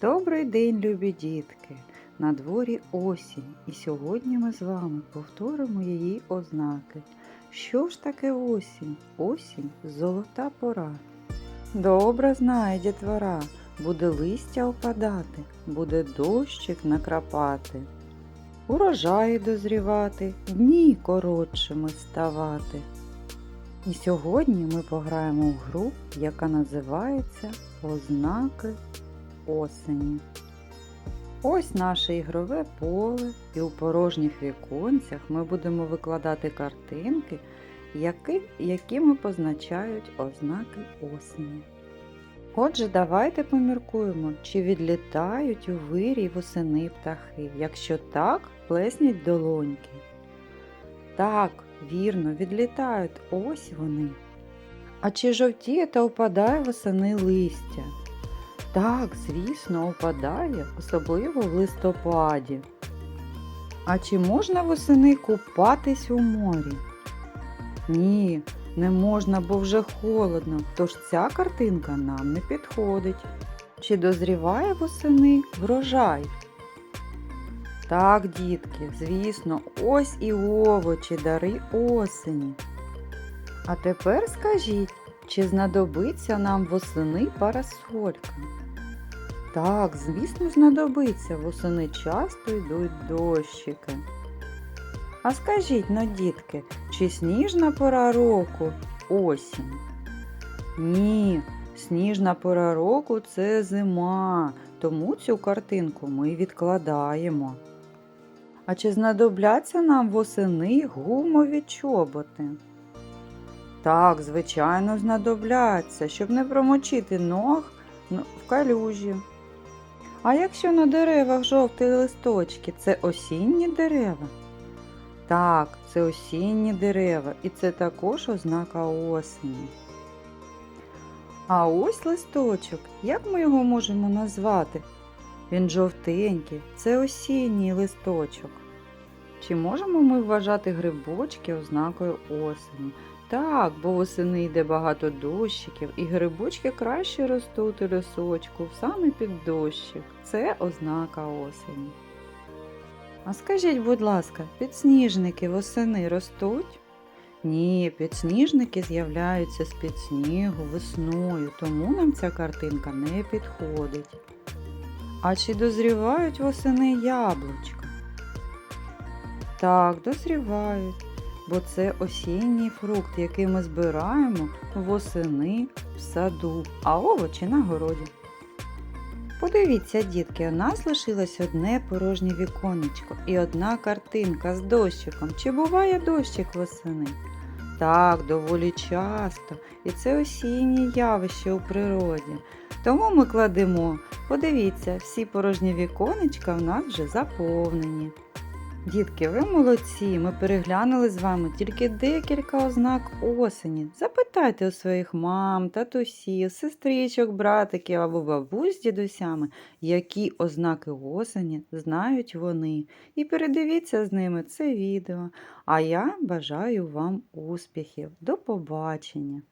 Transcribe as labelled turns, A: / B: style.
A: Добрий день, любі дітки! На дворі осінь, і сьогодні ми з вами повторимо її ознаки. Що ж таке осінь? Осінь золота пора. Добре знає дітвора, буде листя опадати, буде дощик накрапати. Урожаї дозрівати, дні коротшими ставати. І сьогодні ми пограємо в гру, яка називається Ознаки осені. Ось наше ігрове поле, і у порожніх віконцях ми будемо викладати картинки, які, якими позначають ознаки осені. Отже, давайте поміркуємо, чи відлітають у вирій восени птахи. Якщо так, плесніть долоньки. Так, вірно, відлітають ось вони. А чи жовтіє та опадає восени листя? Так, звісно, опадає, особливо в листопаді. А чи можна восени купатись у морі? Ні, не можна, бо вже холодно, тож ця картинка нам не підходить. Чи дозріває восени врожай? Так, дітки, звісно, ось і овочі, дари осені. А тепер скажіть, чи знадобиться нам восени парасолька? Так, звісно, знадобиться, восени часто йдуть дощики. А скажіть но, дітки, чи сніжна пора року осінь? Ні, сніжна пора року це зима, тому цю картинку ми відкладаємо. А чи знадобляться нам восени гумові чоботи? Так, звичайно, знадобляться, щоб не промочити ног ну, в калюжі. А якщо на деревах жовті листочки, це осінні дерева? Так, це осінні дерева, і це також ознака осені. А ось листочок, як ми його можемо назвати? Він жовтенький, це осінній листочок. Чи можемо ми вважати грибочки ознакою осені? Так, бо восени йде багато дощиків, і грибочки краще ростуть у лісочку саме під дощик. Це ознака осені. А скажіть, будь ласка, підсніжники восени ростуть? Ні, підсніжники з'являються з-під снігу весною, тому нам ця картинка не підходить. А чи дозрівають восени яблучка? Так, дозрівають бо це осінній фрукт, який ми збираємо восени в саду, а овочі на городі. Подивіться, дітки, у нас лишилось одне порожнє віконечко і одна картинка з дощиком. Чи буває дощик восени? Так, доволі часто, і це осіннє явище у природі. Тому ми кладемо, подивіться, всі порожні віконечка в нас вже заповнені. Дітки, ви молодці! Ми переглянули з вами тільки декілька ознак осені. Запитайте у своїх мам, татусів, сестричок, братиків або бабусь з дідусями, які ознаки осені знають вони. І передивіться з ними це відео. А я бажаю вам успіхів. До побачення!